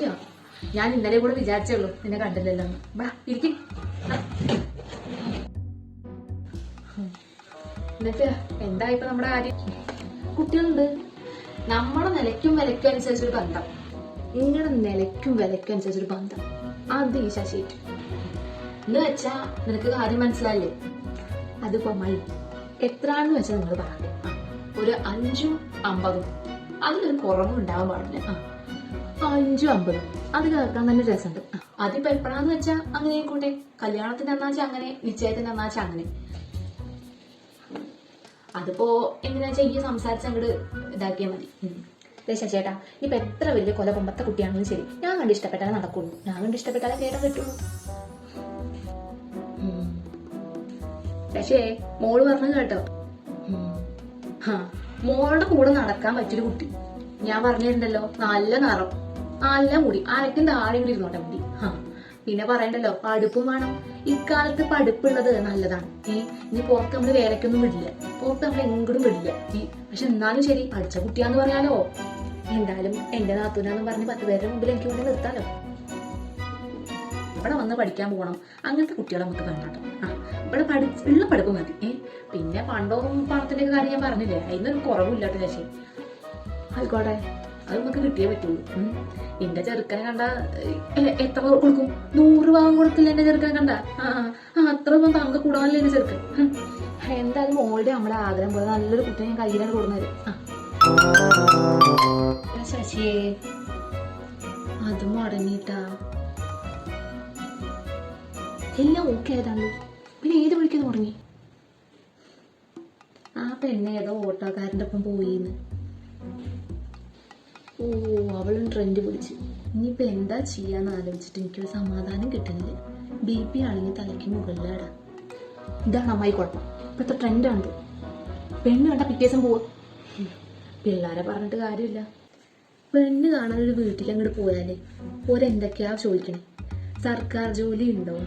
ശശിയോ ഞാൻ ഇന്നലെ കൂടെ വിചാരിച്ചേ ഉള്ളൂ നിന്നെ കണ്ടില്ലല്ലോ. വാ ഇരിക്കും. എന്നിട്ട് എന്താ ഇപ്പൊ നമ്മുടെ കാര്യം? കുട്ടികളുണ്ട്. നമ്മുടെ നിലയ്ക്കും വിലയ്ക്കും അനുസരിച്ചൊരു ബന്ധം. നിങ്ങളുടെ നിലയ്ക്കും വിലയ്ക്കും അനുസരിച്ചൊരു ബന്ധം. അത് ഈ ശശി എന്ന് വെച്ചാ നിനക്ക് കാര്യം മനസ്സിലായില്ലേ? അത് പൊമ്മായി എത്രയാണെന്ന് വെച്ചാൽ നിങ്ങൾ പറഞ്ഞു ഒരു അഞ്ചും അമ്പതും. അതിലൊരു കുറവും ഉണ്ടാവാൻ പാടില്ല. ആ. അഞ്ചും അമ്പതും. അത് കേൾക്കാൻ തന്നെ രസമുണ്ട്. ആദ്യം എപ്പോഴാന്ന് വെച്ചാ അങ്ങനെ കൂട്ടെ കല്യാണത്തിന് എന്നാച്ചാ അങ്ങനെ നിശ്ചയത്തിന് എന്നാച്ചാ അങ്ങനെ. അതിപ്പോ എങ്ങനെയാ ചെയ്യ സംസാരിച്ച് അങ്ങോട്ട് ഇതാക്കിയാൽ മതി. ചേട്ടാ ഇപ്പൊ എത്ര വലിയ കൊല കൊമ്പത്തെ കുട്ടിയാണെങ്കിലും ശരി. ഞാൻ കണ്ട് ഇഷ്ടപ്പെട്ടാലേ നടക്കുള്ളൂ. ഞാൻ കണ്ട് ഇഷ്ടപ്പെട്ടാലേ കേട്ടാ ഉം. പക്ഷേ മോൾ പറഞ്ഞു കേട്ടോ. മോളുടെ കൂടെ നടക്കാൻ പറ്റിയൊരു കുട്ടി. ഞാൻ പറഞ്ഞിട്ടുണ്ടല്ലോ നല്ല നിറം. നല്ല മുടി. അരക്കും താഴെ കൂടി ഇരുന്നോട്ടെ മുടി? ഹാ. പിന്നെ പറയണ്ടല്ലോ പഠിപ്പും വേണം. ഇക്കാലത്ത് പഠിപ്പുള്ളത് നല്ലതാണ്. ഈ ഇനി പുറത്ത് നമ്മൾ വേലക്കൊന്നും വിടില്ല. പുറത്ത് നമ്മൾ എങ്ങോട്ടും വിടില്ല. ഈ പക്ഷെ എന്നാലും ശരി പഠിച്ച കുട്ടിയാന്ന് പറയാലോ. എന്തായാലും എന്റെ നാത്തൂനാന്ന് പറഞ്ഞ് പത്ത് പേരുടെ മുമ്പിൽ എനിക്ക് കൊണ്ട് നിർത്താലോ. ഇവിടെ വന്ന് പഠിക്കാൻ പോകണം. അങ്ങനത്തെ കുട്ടികളെ നമുക്ക് കണ്ടാട്ടോ ആ ഇവിടെ പഠി ഉള്ള പഠിപ്പ് മതി. ഏ പിന്നെ പണ്ടോ പണത്തിന്റെ കാര്യം ഞാൻ പറഞ്ഞില്ലേ? അതിനൊരു കുറവില്ലാട്ടോ ചേച്ചി ആയിക്കോട്ടെ. അത് നമുക്ക് കിട്ടിയേ പറ്റുള്ളൂ. എന്റെ ചെറുക്കനെ കണ്ട എത്ര കൊടുക്കും? നൂറ് ഭാഗം കൊടുക്കില്ല എന്റെ ചെറുക്കനെ കണ്ട? ആ അത്ര ഒന്നും താങ്ക കൂടാനല്ലേ എന്റെ ചെറുക്കൻ. എന്തായാലും മോളുടെ നമ്മളെ ആഗ്രഹം പോലെ നല്ലൊരു കുട്ടിയെ ഞാൻ കയ്യിലാണ് കൊടുക്കുന്നത്. ആ. ശശിയേ അത് അടങ്ങിയിട്ടാ എല്ലാം ഓക്കെ ആയതാണല്ലോ. പിന്നെ ഏത് വിളിക്കുന്നു തുടങ്ങി ആ പെണ്ണ ഏതോ ഓട്ടോക്കാരന്റെ ഒപ്പം പോയിന്ന്. ഓ അവളും ട്രെൻഡ് പിടിച്ച്. ഇനിയിപ്പോൾ എന്താ ചെയ്യാന്ന് ആലോചിച്ചിട്ട് എനിക്കൊരു സമാധാനം കിട്ടുന്നില്ല? ബി പി ആണെങ്കിൽ തലയ്ക്ക് മുകളിലാടാ. ഇതാണ് അമ്മായി കുഴപ്പം. ഇപ്പോഴത്തെ ട്രെൻഡാണ് പെണ്ണ് കണ്ട പിറ്റേ ദിവസം പോവും. പിള്ളേരെ പറഞ്ഞിട്ട് കാര്യമില്ല. പെണ്ണ് കാണാൻ ഒരു വീട്ടിൽ അങ്ങോട്ട് പോയാലേ? ഒരെന്തൊക്കെയാ ചോദിക്കണേ? സർക്കാർ ജോലി ഉണ്ടോ?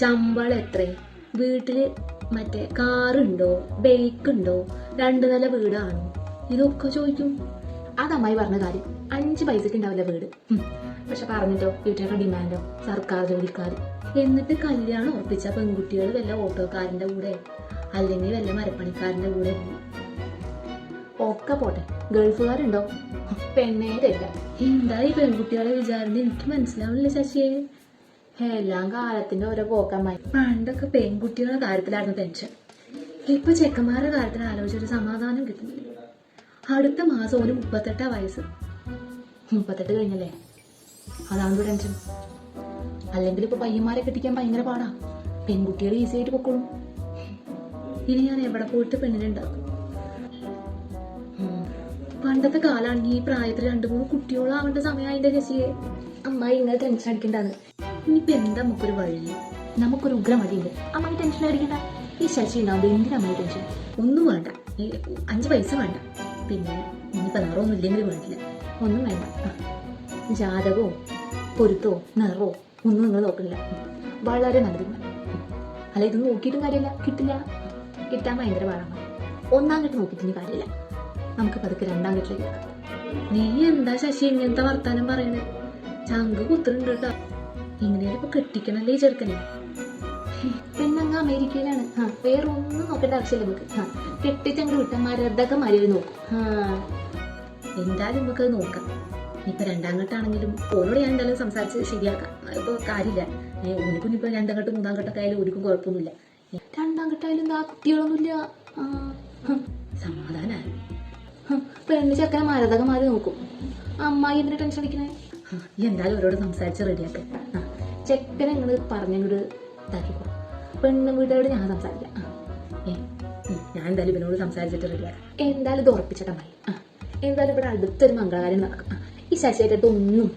ശമ്പളം എത്ര വീട്ടിൽ മറ്റേ കാറുണ്ടോ? ബൈക്ക് ഉണ്ടോ രണ്ടു നില വീടാണോ? ഇതൊക്കെ ചോദിക്കും. അതമ്മായി പറഞ്ഞ കാര്യം. അഞ്ച് പൈസക്ക് ഉണ്ടാവില്ല വീട്. പക്ഷെ പറഞ്ഞിട്ടോ വീട്ടുകാരുടെ ഡിമാൻഡോ സർക്കാർ ജോലിക്കാർ എന്നിട്ട് കല്യാണം ഉറപ്പിച്ച പെൺകുട്ടികൾ വല്ല ഓട്ടോക്കാരന്റെ കൂടെ അല്ലെങ്കിൽ വല്ല മരപ്പണിക്കാരന്റെ കൂടെ. ഒക്കെ പോട്ടെ. ഗൾഫുകാരുണ്ടോ? പെണ്ണേ തരില്ല. എന്താ ഈ പെൺകുട്ടികളെ വിചാരം എനിക്ക് മനസ്സിലാവില്ല ശശിയെ. എല്ലാം കാലത്തിന്റെ ഓരോ പോക്കമായി പണ്ടൊക്കെ പെൺകുട്ടികളുടെ കാര്യത്തിലായിരുന്നു ടെൻഷൻ ഇപ്പൊ ചെക്കന്മാരുടെ കാര്യത്തിൽ ആലോചിച്ചൊരു സമാധാനം കിട്ടുന്നില്ല. അടുത്ത മാസം ഒരു മുപ്പത്തെട്ടാ വയസ്സ്. മുപ്പത്തെട്ട് കഴിഞ്ഞല്ലേ? അതാണ് ടെൻഷൻ അല്ലെങ്കിൽ ഇപ്പൊ പയ്യന്മാരെ കെട്ടിക്കാൻ ഭയങ്കര പാടാ. പെൺകുട്ടികൾ ഈസി ആയിട്ട് പൊക്കോളും. ഇനി ഞാൻ എവിടെ പോയിട്ട് പെണ്ണിനെ ഉണ്ടാക്കും? പണ്ടത്തെ കാലാണെങ്കിൽ ഈ പ്രായത്തിൽ രണ്ടു മൂന്ന് കുട്ടികളാവേണ്ട സമയമായിന്റെ ചേച്ചിയെ അമ്മായി ഇങ്ങനെ ടെൻഷൻ അടിക്കണ്ടാന്ന്. ഇനിയിപ്പോ എന്താ നമുക്കൊരു വഴി? നമുക്കൊരു ഉഗ്രം വഴിയുണ്ട് അമ്മായി ടെൻഷൻ അടിക്കണ്ട. ഈ ശശി ഉണ്ടാവുമ്പോ എന്തിനാ അമ്മായി ടെൻഷൻ ഒന്നും വേണ്ട. അഞ്ച് പൈസ വേണ്ട. പിന്നെ ഇനിയിപ്പോൾ നിറമൊന്നും ഇല്ലെങ്കിൽ വേണ്ടില്ല. ഒന്നും വേണ്ട. ആ. ജാതകമോ പൊരുത്തോ നിറവോ ഒന്നും നിങ്ങൾ നോക്കണില്ല. വളരെ നല്ലത്. അല്ല ഇത് നോക്കിയിട്ടും കാര്യമില്ല. കിട്ടില്ല. കിട്ടാൻ ഭയങ്കര പാടാണ്. ഒന്നാം കെട്ട് നോക്കിയിട്ടിന് കാര്യമില്ല. നമുക്ക് പതുക്കെ രണ്ടാം കെട്ടിലേക്ക് നീ എന്താ ശശി ഇങ്ങനത്തെ വർത്താനം പറയുന്നത് ചങ്ക് കുത്തുന്നുണ്ട് കേട്ടോ. ഇങ്ങനെയാണ് ഇപ്പൊ കെട്ടിക്കണല്ലേ ചെറുക്കനെ? അമേരിക്കയിലാണ് ആ വേറെ ഒന്നും നോക്കേണ്ട ആവശ്യമില്ല നമുക്ക്. ആ കെട്ടിച്ചങ്ങ് വിട്ട മരതൊക്കെ മാറി നോക്കും. ആ എന്തായാലും നമുക്കത് നോക്കാം. ഇപ്പൊ രണ്ടാം ഘട്ടാണെങ്കിലും ഞാൻ എന്തായാലും സംസാരിച്ച് ശരിയാക്കാം. ഇപ്പൊ കാര്യമില്ല. ഒരിക്കും ഇപ്പൊ രണ്ടാം ഘട്ടം മൂന്നാം ഘട്ടമൊക്കെ ആയാലും ഒരിക്കും കുഴപ്പമൊന്നുമില്ല. രണ്ടാം ഘട്ടമായാലും എന്താ കുട്ടികളൊന്നുമില്ല. ഹും, പെണ്ണ് ചെക്കനെ മാറി നോക്കും. അമ്മായി എന്തിനാ ടെൻഷൻ അടിക്കണേ? എന്തായാലും അവരോട് സംസാരിച്ച് റെഡിയാക്കാം ചെക്കനെ നിങ്ങൾ പറഞ്ഞങ്ങോട്ട് ഇതാക്കിക്കോ. പെണ്ണ് വീട്ടോട് ഞാൻ സംസാരിക്കാം. ഏ ഞാൻ എന്തായാലും ഇവനോട് സംസാരിച്ചിട്ട് റെഡിയാക്കാം എന്തായാലും ഇത് ഉറപ്പിച്ചിട്ടാ മതി. എന്തായാലും ഇവിടെ അടുത്തൊരു മംഗളകാര്യം നടക്കും. ഈ ശശിയായിട്ട് ഒന്നും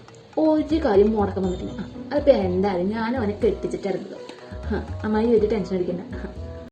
ഒരു കാര്യം മുടക്കം വന്നിട്ടില്ല. അതിപ്പോ എന്തായാലും ഞാനും അവനെ കെട്ടിച്ചിട്ടായിരുന്നു അമ്മായി ഒരു ടെൻഷൻ അടിക്കണ്ട.